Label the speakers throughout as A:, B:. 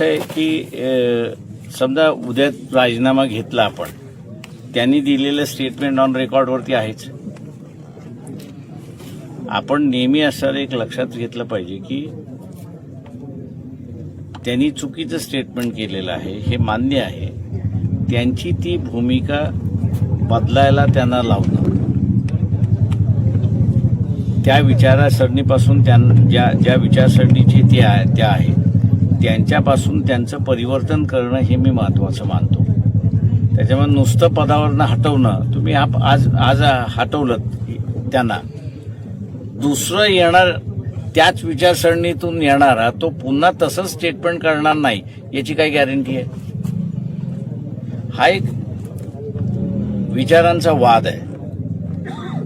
A: असं आहे की समजा उद्या राजीनामा घेतला आपण त्यांनी दिलेलं स्टेटमेंट ऑन रेकॉर्डवरती आहेच. आपण नेहमी असं एक लक्षात घेतलं पाहिजे की त्यांनी चुकीचं स्टेटमेंट केलेलं आहे हे मान्य आहे. त्यांची ती भूमिका बदलायला त्यांना लावणं त्या विचारसरणीपासून त्यां ज्या ज्या विचारसरणीचे ती आहे त्या आहेत. त्यांच्यापासून त्यांचं परिवर्तन करणं हे मी महत्त्वाचं मानतो. त्याच्यामुळे नुसतं पदावरनं हटवणं तुम्ही आप आज आज हटवलं त्यांना. दुसरं येणार त्याच विचारसरणीतून येणारा तो पुन्हा तसंच स्टेटमेंट करणार नाही याची काय गॅरंटी आहे? हा एक विचारांचा वाद आहे.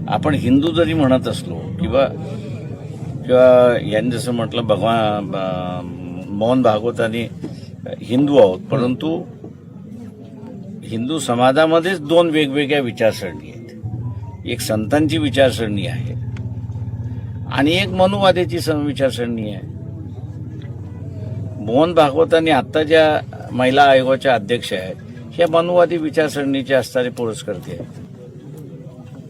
A: आपण हिंदू जरी म्हणत असलो किंवा किंवा यांनी जसं म्हटलं भगवान मोहन भागवत आणि हिंदू आहोत परंतु हिंदू समाजामध्येच दोन वेगवेगळ्या विचारसरणी आहेत. एक संतांची विचारसरणी आहे आणि एक मनुवाद्याची विचारसरणी आहे. मोहन भागवतांनी आत्ता ज्या महिला आयोगाच्या अध्यक्ष आहेत ह्या मनुवादी विचारसरणीचे असणारे पुरस्कर्ते आहेत.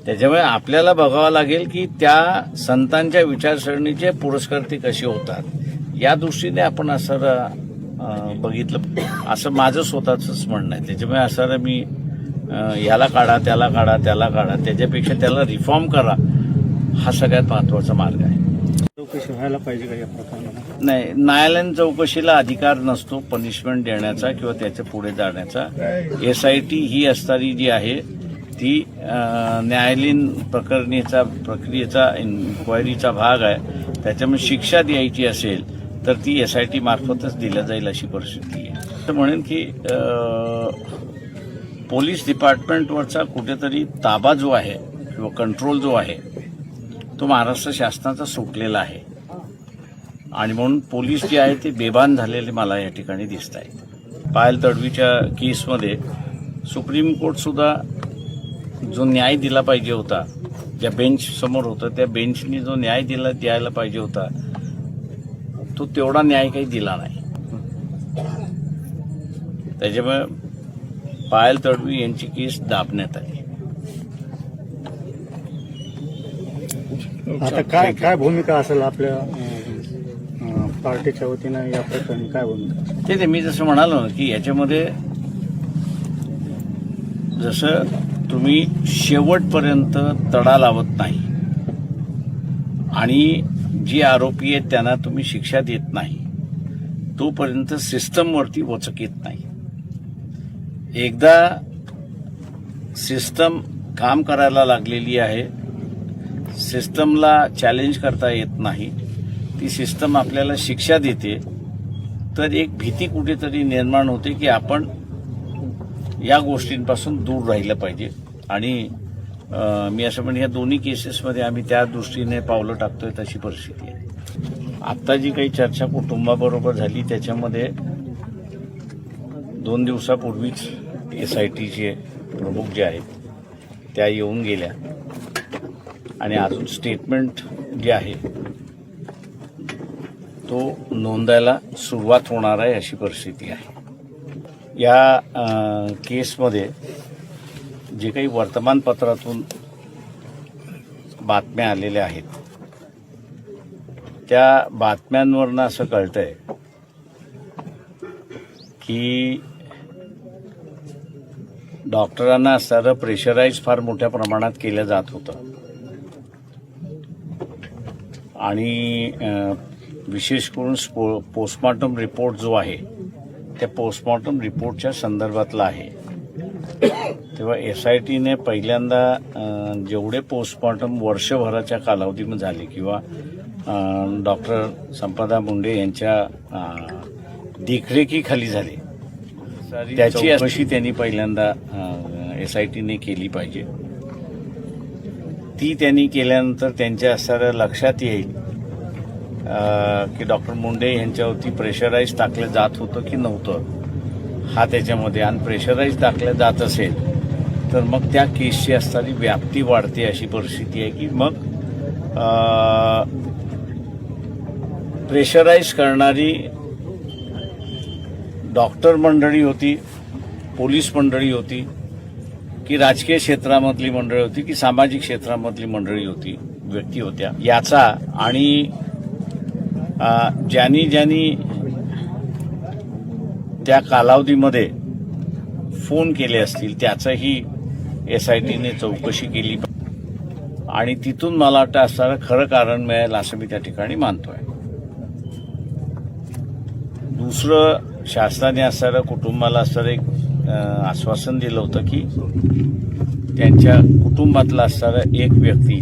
A: त्याच्यामुळे आपल्याला बघावं लागेल की त्या संतांच्या विचारसरणीचे पुरस्कर्ते कसे होतात. या दृष्टीने आपण असं बघितलं. असं माझं स्वतःच म्हणणं आहे. त्याच्यामुळे असं मी याला काढा त्याला काढा त्याला काढा. त्याच्यापेक्षा त्याला रिफॉर्म करा हा सगळ्यात महत्त्वाचा मार्ग आहे.
B: चौकशी व्हायला पाहिजे का या प्रकरणात
A: नाही न्यायालयीन चौकशीला अधिकार नसतो पनिशमेंट देण्याचा किंवा त्याच्या पुढे जाण्याचा. एस आय टी ही असणारी जी आहे ती न्यायालयीन प्रकरणीचा प्रक्रियेचा इन्क्वायरीचा भाग आहे. त्याच्यामुळे शिक्षा द्यायची असेल तर ती एस आय टी मार्फतच दिल्या जाईल अशी परिस्थिती आहे. तर म्हणेन की पोलीस डिपार्टमेंटवरचा कुठेतरी ताबा जो आहे किंवा कंट्रोल जो आहे तो महाराष्ट्र शासनाचा सुटलेला आहे. आणि म्हणून पोलीस जे आहे ते बेभान झालेले मला या ठिकाणी दिसत आहेत. पायल तडवीच्या केसमध्ये सुप्रीम कोर्टसुद्धा जो न्याय दिला पाहिजे होता ज्या बेंच समोर होतं त्या बेंचनी जो न्याय दिला द्यायला पाहिजे होता तो तेवढा न्याय काही दिला नाही त्याच्यामुळे पायल तडवी यांची केस दाबण्यात आली
B: आता काय काय भूमिका असेल आपल्या पार्टीच्या वतीनं या प्रकरणी काय भूमिका?
A: ते ते मी जसं म्हणालो की याच्यामध्ये जसं तुम्ही शेवटपर्यंत तडा लावत नाही आणि जी आरोपी आहेत त्यांना तुम्ही शिक्षा देत नाही. तोपर्यंत सिस्टमवरती वचक येत नाही. एकदा सिस्टम काम करायला लागलेली आहे सिस्टमला चॅलेंज करता येत नाही ती सिस्टम आपल्याला शिक्षा देते तर एक भीती कुठेतरी निर्माण होते की आपण या गोष्टींपासून दूर राहिलं पाहिजे. आणि मी असं म्हणजे या दोन्ही केसेसमध्ये आम्ही त्या दृष्टीने पावलं टाकतोय तशी परिस्थिती आहे. आत्ता जी काही चर्चा कुटुंबाबरोबर झाली त्याच्यामध्ये दोन दिवसापूर्वीच एस आय टीचे प्रमुख जे आहेत त्या येऊन गेल्या. आणि अजून स्टेटमेंट जे आहे तो नोंदायला सुरुवात होणार आहे अशी परिस्थिती आहे. या केसमध्ये जे काही वर्तमानपत्रातून बातम्या आलेल्या आहेत त्या बातम्यांवरनं असं कळतंय की डॉक्टरांना असणारं प्रेशराईज फार मोठ्या प्रमाणात केलं जात होतं. आणि विशेष करून स्पो पोस्टमॉर्टम रिपोर्ट जो आहे त्या पोस्टमॉर्टम रिपोर्टच्या संदर्भातला आहे. तेव्हा एस आय टीने पहिल्यांदा जेवढे पोस्टमॉर्टम वर्षभराच्या कालावधीमध्ये झाले किंवा डॉक्टर संपदा मुंडे यांच्या देखरेखीखाली झाले त्याची चौकशी. त्यांनी पहिल्यांदा एस आय टीने केली पाहिजे. ती त्यांनी केल्यानंतर त्यांच्या असणाऱ्या लक्षात येईल की डॉक्टर मुंडे यांच्यावरती प्रेशराईज टाकलं जात होतं की नव्हतं. हा त्याच्यामध्ये आणि प्रेशराईज टाकलं जात असेल तर मग त्या केसची असणारी व्याप्ती वाढते अशी परिस्थिती आहे की मग प्रेशराईज करणारी डॉक्टर मंडळी होती पोलीस मंडळी होती की राजकीय क्षेत्रामधली मंडळी होती की सामाजिक क्षेत्रामधली मंडळी होती व्यक्ती होत्या. याचा आणि ज्यांनी ज्यांनी त्या कालावधीमध्ये फोन केले असतील त्याचंही एस आय टीने चौकशी केली. आणि तिथून मला वाटतं असणारं खरं कारण मिळेल असं मी त्या ठिकाणी मानतोय. दुसरं शासनाने असणारं कुटुंबाला असणारं एक आश्वासन दिलं होतं की त्यांच्या कुटुंबातला असणारा एक व्यक्ती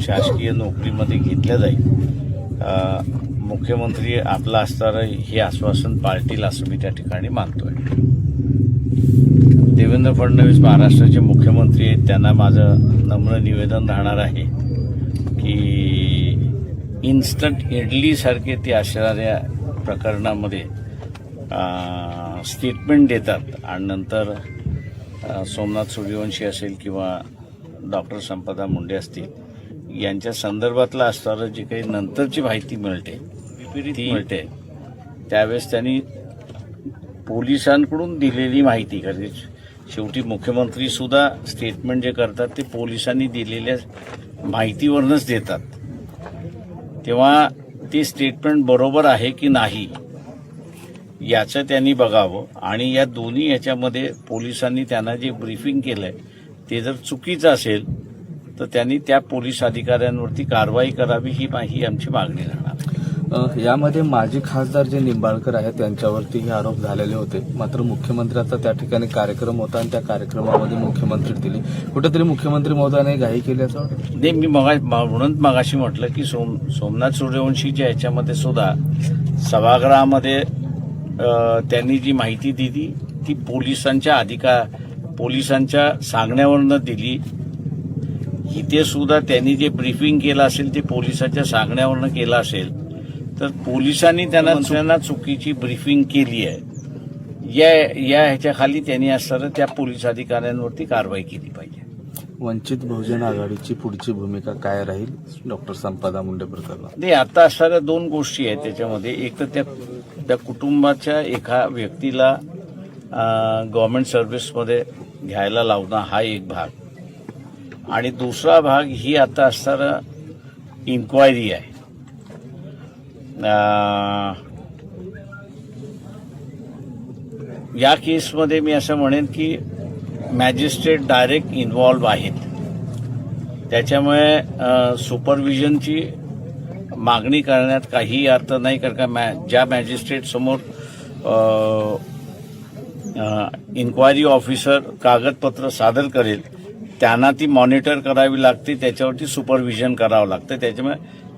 A: शासकीय नोकरीमध्ये घेतल्या जाईल. मुख्यमंत्री आपला असणारं हे आश्वासन पाळतील असं मी त्या ठिकाणी मानतोय. देवेंद्र फडणवीस महाराष्ट्राचे मुख्यमंत्री आहेत त्यांना माझं नम्र निवेदन राहणार आहे की इन्स्टंट इडलीसारखे ते असणाऱ्या प्रकरणामध्ये स्टेटमेंट देतात आणि नंतर सोमनाथ सूर्यवंशी असेल किंवा डॉक्टर संपदा मुंडे असतील यांच्या संदर्भातलं असणारं जी काही नंतरची माहिती मिळते ती मिळते. त्यावेळेस त्यांनी पोलिसांकडून दिलेली माहिती कारण शेवटी मुख्यमंत्री सुद्धा स्टेटमेंट जे करतात ते पोलिसांनी दिलेल्या माहितीवरूनच देतात. तेव्हा ते स्टेटमेंट बरोबर आहे की नाही याचं त्यांनी बघावं. आणि या दोन्ही याच्यामध्ये पोलिसांनी त्यांना जे ब्रीफिंग केलं आहे ते जर चुकीचं असेल तर त्यांनी त्या पोलीस अधिकाऱ्यांवरती कारवाई करावी ही माही आमची मागणी राहणार.
C: यामध्ये माजी खासदार जे निंबाळकर आहेत त्यांच्यावरती हे आरोप झालेले होते. मात्र मुख्यमंत्र्याचा त्या ठिकाणी कार्यक्रम होता आणि त्या कार्यक्रमामध्ये मुख्यमंत्री दिली. कुठेतरी मुख्यमंत्री महोदयाने घाई केली असं
A: नाही मी मगा म्हणून मगाशी म्हटलं की सोम सोमनाथ सूर्यवंशीच्या याच्यामध्ये सुद्धा सभागृहामध्ये त्यांनी जी माहिती दिली ती पोलिसांच्या अधिकार पोलिसांच्या सांगण्यावरनं दिली. इथे सुद्धा त्यांनी जे ब्रीफिंग केलं असेल ते पोलिसांच्या सांगण्यावरनं केलं असेल. तर पोलिसांनी त्यांना त्यांना चुकीची ब्रीफिंग केली आहे. या या ह्याच्या खाली त्यांनी असताना त्या पोलीस अधिकाऱ्यांवरती कारवाई केली पाहिजे.
C: वंचित बहुजन आघाडीची पुढची भूमिका काय राहील? डॉक्टर संपदा मुंडे प्रकरणात.
A: नाही आता असणाऱ्या दोन गोष्टी आहेत त्याच्यामध्ये. एक तर त्या त्या कुटुंबाच्या एका व्यक्तीला गव्हर्नमेंट सर्व्हिसमध्ये घ्यायला लावणं हा एक भाग. आणि दुसरा भाग ही आता असणारा इन्क्वायरी आहे. या केसमध्ये मी असं म्हणेन की मॅजिस्ट्रेट डायरेक्ट इन्व्हॉल्व आहेत. त्याच्यामुळे सुपरविजनची मागणी करण्यात काही अर्थ नाही कारण का मॅ ज्या मॅजिस्ट्रेट समोर इन्क्वायरी ऑफिसर कागदपत्र सादर करेल त्यांना ती मॉनिटर करावी लागते त्याच्यावरती सुपरविजन करावं लागतं. त्याच्यामुळे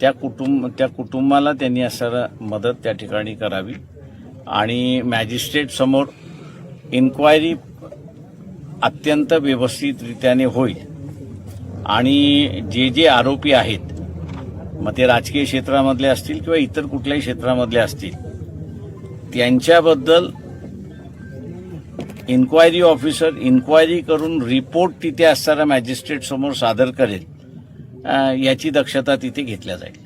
A: त्या कुटुंब त्या कुटुंबाला त्यांनी असणारा मदत त्या ठिकाणी करावी. आणि मॅजिस्ट्रेट समोर इन्क्वायरी अत्यंत व्यवस्थितरित्याने होईल. आणि जे जे आरोपी आहेत मग ते राजकीय क्षेत्रामधले असतील किंवा इतर कुठल्याही क्षेत्रामधले असतील त्यांच्याबद्दल इन्क्वायरी ऑफिसर इन्क्वायरी करून रिपोर्ट तिथे असणारा मॅजिस्ट्रेट समोर सादर करेल. याची दक्षता तिथे घेतल्या जाईल.